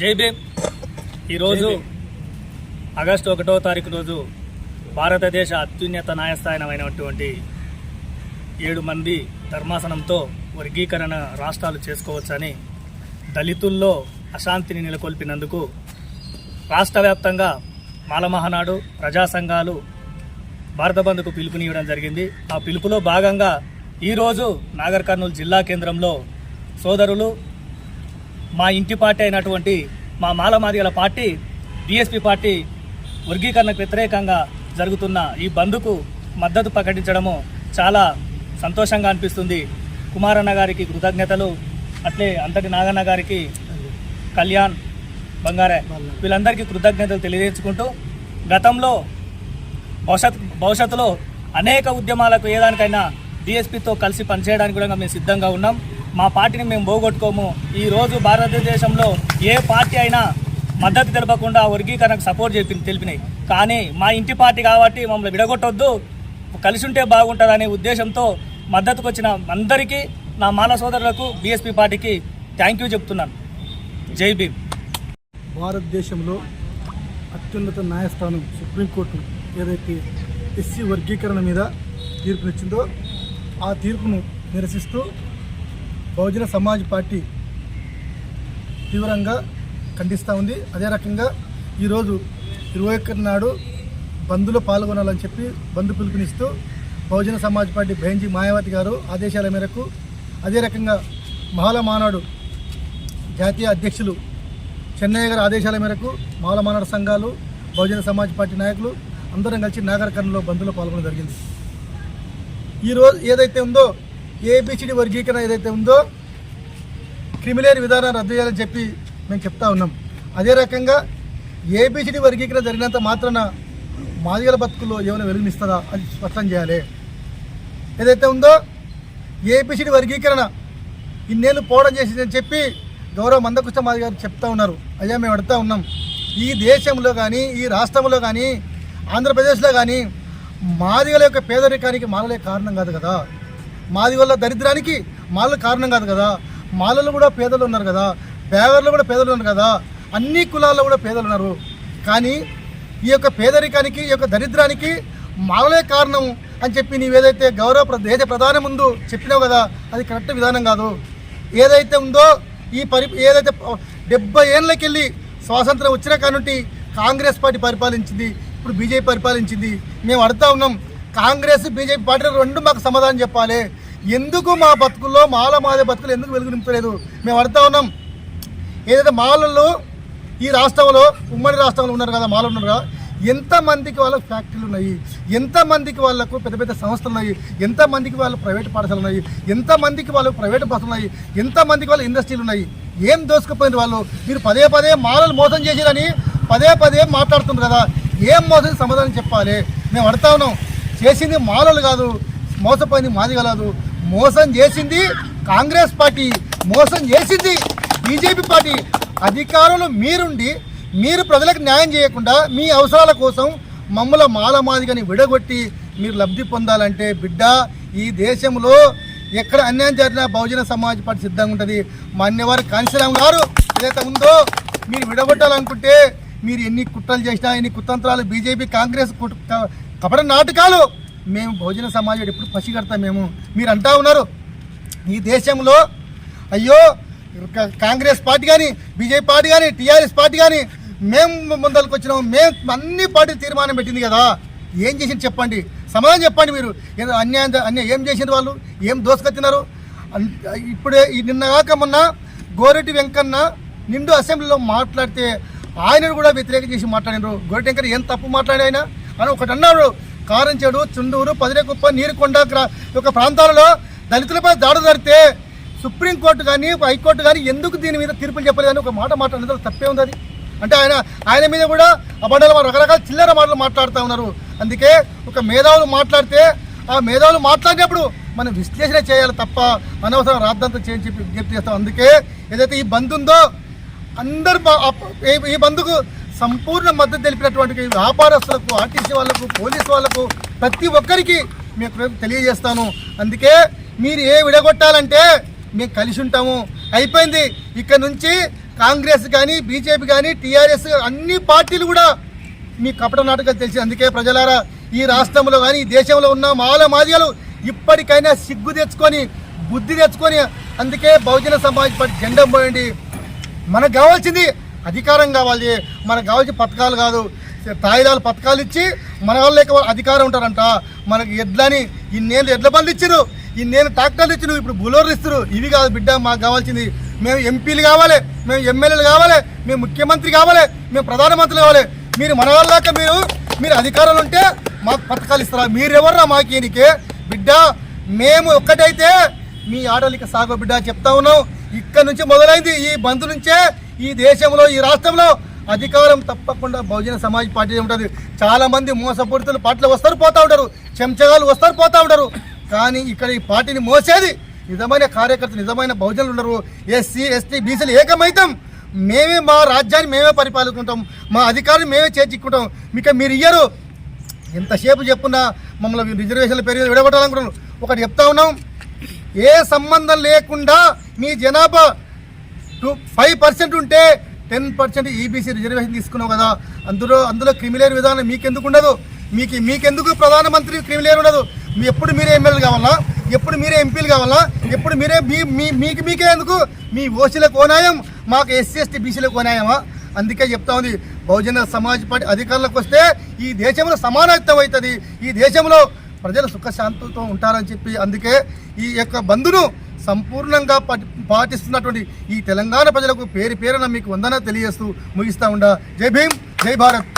జై భీమ్ ఈరోజు ఆగస్టు ఒకటో తారీఖు రోజు భారతదేశ అత్యున్నత న్యాయస్థానమైనటువంటి ఏడు మంది ధర్మాసనంతో వర్గీకరణ రాష్ట్రాలు చేసుకోవచ్చని దళితుల్లో అశాంతిని నెలకొల్పినందుకు రాష్ట్ర వ్యాప్తంగా మాలమహనాడు ప్రజా సంఘాలు భారత బంద్కు పిలుపునివ్వడం జరిగింది. ఆ పిలుపులో భాగంగా ఈరోజు నాగర్ కర్నూలు జిల్లా కేంద్రంలో సోదరులు మా ఇంటి పార్టీ అయినటువంటి మా మాలమాదిగల పార్టీ డిఎస్పీ పార్టీ వర్గీకరణకు వ్యతిరేకంగా జరుగుతున్న ఈ బంద్కు మద్దతు ప్రకటించడము చాలా సంతోషంగా అనిపిస్తుంది. కుమారన్న గారికి కృతజ్ఞతలు అట్లే అంతటి నాగన్న గారికి కళ్యాణ్ బంగారే వీళ్ళందరికీ కృతజ్ఞతలు తెలియజేసుకుంటూ గతంలో భవిష్యత్ భవిష్యత్తులో అనేక ఉద్యమాలకు ఏదానికైనా డిఎస్పీతో కలిసి పనిచేయడానికి కూడా మేము సిద్ధంగా ఉన్నాం. మా పార్టీని మేము పోగొట్టుకోము. ఈరోజు భారతదేశంలో ఏ పార్టీ అయినా మద్దతు తెలపకుండా వర్గీకరణకు సపోర్ట్ చెప్పి తెలిపినాయి. కానీ మా ఇంటి పార్టీ కాబట్టి మమ్మల్ని విడగొట్టొద్దు. కలిసి ఉంటే బాగుంటుందనే ఉద్దేశంతో మద్దతుకు వచ్చిన అందరికీ నా మాల సోదరులకు బీఎస్పీ పార్టీకి థ్యాంక్ యూ చెప్తున్నాను. జై భీమ్. భారతదేశంలో అత్యున్నత న్యాయస్థానం సుప్రీంకోర్టు ఏదైతే ఎస్సీ వర్గీకరణ మీద తీర్పునిచ్చిందో ఆ తీర్పును నిరసిస్తూ బహుజన సమాజ్ పార్టీ తీవ్రంగా ఖండిస్తూ ఉంది. అదే రకంగా ఈరోజు ఇరవై ఒకటి నాడు బంద్లో పాల్గొనాలని చెప్పి బంద్ పిలుపునిస్తూ బహుజన సమాజ్ పార్టీ బెంజీ మాయావతి గారు ఆదేశాల మేరకు అదే రకంగా మహాల మానాడు జాతీయ అధ్యక్షులు చెన్నయ్య గారి ఆదేశాల మేరకు మాల సంఘాలు బహుజన సమాజ్ పార్టీ నాయకులు అందరం కలిసి నాగరకర్ణలో బంద్లో పాల్గొనడం జరిగింది. ఈరోజు ఏదైతే ఉందో ఏబిసిడి వర్గీకరణ ఏదైతే ఉందో క్రిమిలేర్ విధానాన్ని రద్దు చేయాలని చెప్పి మేము చెప్తా ఉన్నాం. అదే రకంగా ఏబిసిడి వర్గీకరణ జరిగినంత మాత్రాన మాదిగల బతుకుల్లో ఏమైనా వెలుగునిస్తుందా అది స్పష్టం చేయాలి. ఏదైతే ఉందో ఏబిసిడి వర్గీకరణ ఇన్నేళ్ళు పోవడం చేసిందని చెప్పి గౌరవ మందకృష్ణ మాది గారు చెప్తా ఉన్నారు. అయ్యా మేము అడుగుతా ఉన్నాం. ఈ దేశంలో కానీ ఈ రాష్ట్రంలో కానీ ఆంధ్రప్రదేశ్లో కానీ మాదిగల యొక్క పేదరికానికి మారలే కారణం కాదు కదా. మాది వల్ల దరిద్రానికి మాలలు కారణం కాదు కదా. మాలలు కూడా పేదలు ఉన్నారు కదా. బేవర్లో కూడా పేదలు ఉన్నారు కదా. అన్ని కులాల్లో కూడా పేదలు ఉన్నారు. కానీ ఈ యొక్క పేదరికానికి ఈ యొక్క దరిద్రానికి మాలలే కారణం అని చెప్పి నీవేదైతే గౌరవ ప్ర- దేశ ప్రధాని ముందు చెప్పినావు కదా అది కరెక్ట్ విధానం కాదు. ఏదైతే ఉందో ఈ పరి ఏదైతే డెబ్బై ఏళ్ళకి ఏళ్ళకెళ్ళి స్వాతంత్రం వచ్చిన కానుంటి కాంగ్రెస్ పార్టీ పరిపాలించింది ఇప్పుడు బీజేపీ పరిపాలించింది మేము అడుగుతా ఉన్నాం కాంగ్రెస్ బీజేపీ పార్టీ రెండు మాకు సమాధానం చెప్పాలి. ఎందుకు మా బతుకుల్లో మాల మాదే బతుకులు ఎందుకు వెలుగు నింపలేదు మేము అడుగుతా ఉన్నాం. ఏదైతే మాలల్లో ఈ రాష్ట్రంలో ఉమ్మడి రాష్ట్రంలో ఉన్నారు కదా మాలలు ఉన్నారు కదా ఎంతమందికి వాళ్ళకు ఫ్యాక్టరీలు ఉన్నాయి? ఎంతమందికి వాళ్ళకు పెద్ద పెద్ద సంస్థలు ఉన్నాయి? ఎంతమందికి వాళ్ళు ప్రైవేట్ పాఠశాలలు ఉన్నాయి? ఎంతమందికి వాళ్ళు ప్రైవేట్ బస్సులు ఉన్నాయి? ఎంతమందికి వాళ్ళు ఇండస్ట్రీలు ఉన్నాయి? ఏం దోసుకుపోయింది వాళ్ళు? మీరు పదే పదే మాలలు మోసం చేసిరని పదే పదే మాట్లాడుతున్నారు కదా. ఏం మోసం సమాధానం చెప్పాలి. మేము అడుగుతా ఉన్నాం. చేసింది మాలలు కాదు మోసపోయింది మాది కాదు. మోసం చేసింది కాంగ్రెస్ పార్టీ మోసం చేసింది బీజేపీ పార్టీ. అధికారంలో మీరుండి మీరు ప్రజలకు న్యాయం చేయకుండా మీ అవసరాల కోసం మమ్మల మాలమాదిగని విడగొట్టి మీరు లబ్ధి పొందాలంటే బిడ్డ ఈ దేశంలో ఎక్కడ అన్యాయం జరిగినా బహుజన సమాజ్ పార్టీ సిద్ధంగా ఉంటుంది. మా అన్నవారు కాంశీరామ్ గారు ఏదైతే ఉందో మీరు విడగొట్టాలనుకుంటే మీరు ఎన్ని కుట్రలు చేసినా ఎన్ని కుతంత్రాలు బీజేపీ కాంగ్రెస్ కుట్- కపట నాటకాలు మేము బహుజన సమాజం ఎప్పుడు పసిగడతాం మేము. మీరు అంటా ఉన్నారు. ఈ దేశంలో అయ్యో కా- కాంగ్రెస్ పార్టీ కానీ బీజేపీ పార్టీ కానీ టీఆర్ఎస్ పార్టీ కానీ మేము ముందరకు వచ్చినాము మేము అన్ని పార్టీలు తీర్మానం పెట్టింది కదా. ఏం చేసింది చెప్పండి. సమాధానం చెప్పండి మీరు. ఏదో అన్యాయం అన్యాయం ఏం చేసింది వాళ్ళు? ఏం దోసుకొచ్చినారు? ఇప్పుడే నిన్న కాక మొన్న గోరెడ్డి వెంకన్న నిండు అసెంబ్లీలో మాట్లాడితే ఆయనను కూడా వ్యతిరేకం చేసి మాట్లాడినారు. గోరెడ్డి ఏం తప్పు మాట్లాడి ఆయన? అని ఒకటి అన్నారు కారంచేడు చుండూరు పదిరేకుప్ప నీరుకొండ గ్రా- యొక్క ప్రాంతాలలో దళితులపై దాడులు జరిగితే సుప్రీంకోర్టు కానీ హైకోర్టు కానీ ఎందుకు దీని మీద తీర్పులు చెప్పలేదని ఒక మాట మాట్లాడినందుకు తప్పే ఉంది అది. అంటే ఆయన ఆయన మీద కూడా అబద్ధాలు రకరకాల చిల్లర మాటలు మాట్లాడుతూ ఉన్నారు. అందుకే ఒక మేధావులు మాట్లాడితే ఆ మేధావులు మాట్లాడినప్పుడు మనం విశ్లేషణ చేయాలి తప్ప అనవసరం రాద్దంతా చేయని చెప్పి విజ్ఞప్తి చేస్తాం. అందుకే ఏదైతే ఈ బంద్ ఉందో అందరు ఈ- బంధుకు సంపూర్ణ మద్దతు తెలిపినటువంటి వ్యాపారస్తులకు ఆర్టీసీ వాళ్ళకు పోలీసు వాళ్ళకు ప్రతి ఒక్కరికి మీకు తెలియజేస్తాను. అందుకే మీరు ఏ విడగొట్టాలంటే మేము కలిసి ఉంటాము. అయిపోయింది. ఇక్కడ నుంచి కాంగ్రెస్ కానీ బీజేపీ కానీ టీఆర్ఎస్ అన్ని పార్టీలు కూడా మీ కపట నాటకాలు తెలిసి అందుకే ప్రజలారా ఈ రాష్ట్రంలో కానీ ఈ దేశంలో ఉన్న మాల మాదిగలు ఇప్పటికైనా సిగ్గు తెచ్చుకొని బుద్ధి తెచ్చుకొని అందుకే బహుజన సమాజ్ పార్టీ జెండా పోయండి మనకు కావాల్సింది అధికారం కావాలి. మనకు కావాల్సిన పథకాలు కాదు. తాయిదాలు పథకాలు ఇచ్చి మన వాళ్ళకి అధికారం ఉంటారంట. మనకి ఎడ్లని ఇన్నేళ్ళు ఎడ్ల బండ్లు ఇచ్చారు ఇన్నేళ్ళు ట్రాక్టర్లు ఇచ్చారు ఇప్పుడు బులోర్లు ఇస్తారు ఇవి కాదు బిడ్డ మాకు కావాల్సింది మేము ఎంపీలు కావాలి మేము ఎమ్మెల్యేలు కావాలి మేము ముఖ్యమంత్రి కావాలి మేము ప్రధానమంత్రి కావాలి. మీరు మన వాళ్ళక మీరు మీరు అధికారంలో ఉంటే మాకు పథకాలు ఇస్తారా? మీరెవర్రా మాకు ఈయనకి? బిడ్డ మేము ఒక్కటైతే మీ ఆడలికి సాగో బిడ్డ చెప్తా ఉన్నాం. ఇక్కడ నుంచి మొదలైంది. ఈ బంద్ నుంచే ఈ దేశంలో ఈ రాష్ట్రంలో అధికారం తప్పకుండా బహుజన సమాజ్ పార్టీ ఉంటుంది. చాలా మంది మోసపూరితులు పార్టీలు వస్తారు పోతా ఉంటారు. చెంచగాలు వస్తారు పోతా ఉంటారు. కానీ ఇక్కడ ఈ పార్టీని మోసేది నిజమైన కార్యకర్తలు నిజమైన బహుజనులు ఉన్నారు ఎస్సీ ఎస్టీ బీసీలు ఏకమైతాం. మేమే మా రాజ్యాన్ని మేమే పరిపాలించుకుంటాం మా అధికారాన్ని మేమే చేర్చుకుంటాం మీకు మీరు ఇయ్యరు. ఎంతసేపు చెప్పున్నా మమ్మల్ని రిజర్వేషన్ల పేరు మీద విడగొట్టాలనుకుంటున్నాం ఒకటి చెప్తా ఉన్నాం. ఏ సంబంధం లేకుండా మీ జనాభా టూ ఫైవ్ పర్సెంట్ ఉంటే టెన్ పర్సెంట్ ఈబీసీ రిజర్వేషన్ తీసుకున్నావు కదా. అందులో అందులో క్రిమిలేర్ విధానం మీకెందుకు ఉండదు? మీకు మీకెందుకు ప్రధానమంత్రి క్రిమిలేర్ ఉండదు? మీ ఎప్పుడు మీరే ఎమ్మెల్యే కావాలా? ఎప్పుడు మీరే ఎంపీలు కావాలా? ఎప్పుడు మీరే మీ మీ- మీకు మీకే ఎందుకు? మీ ఓసీలకు ఓనాయం మాకు ఎస్సీ ఎస్టీ బీసీలకు ఓనాయమా? అందుకే చెప్తా ఉంది. బహుజన సమాజ్ పార్టీ అధికారులకు వస్తే ఈ దేశంలో సమానత్వం అవుతుంది. ఈ దేశంలో ప్రజలు సుఖశాంతులతో ఉంటారని చెప్పి అందుకే ఈ యొక్క బంధును సంపూర్ణంగా పాటిస్తున్నటువంటి ఈ తెలంగాణ ప్రజలకు పేరు పేరున మీకు వందన తెలియజేస్తూ ముగిస్తా ఉండా. జై భీమ్ జై భారత్.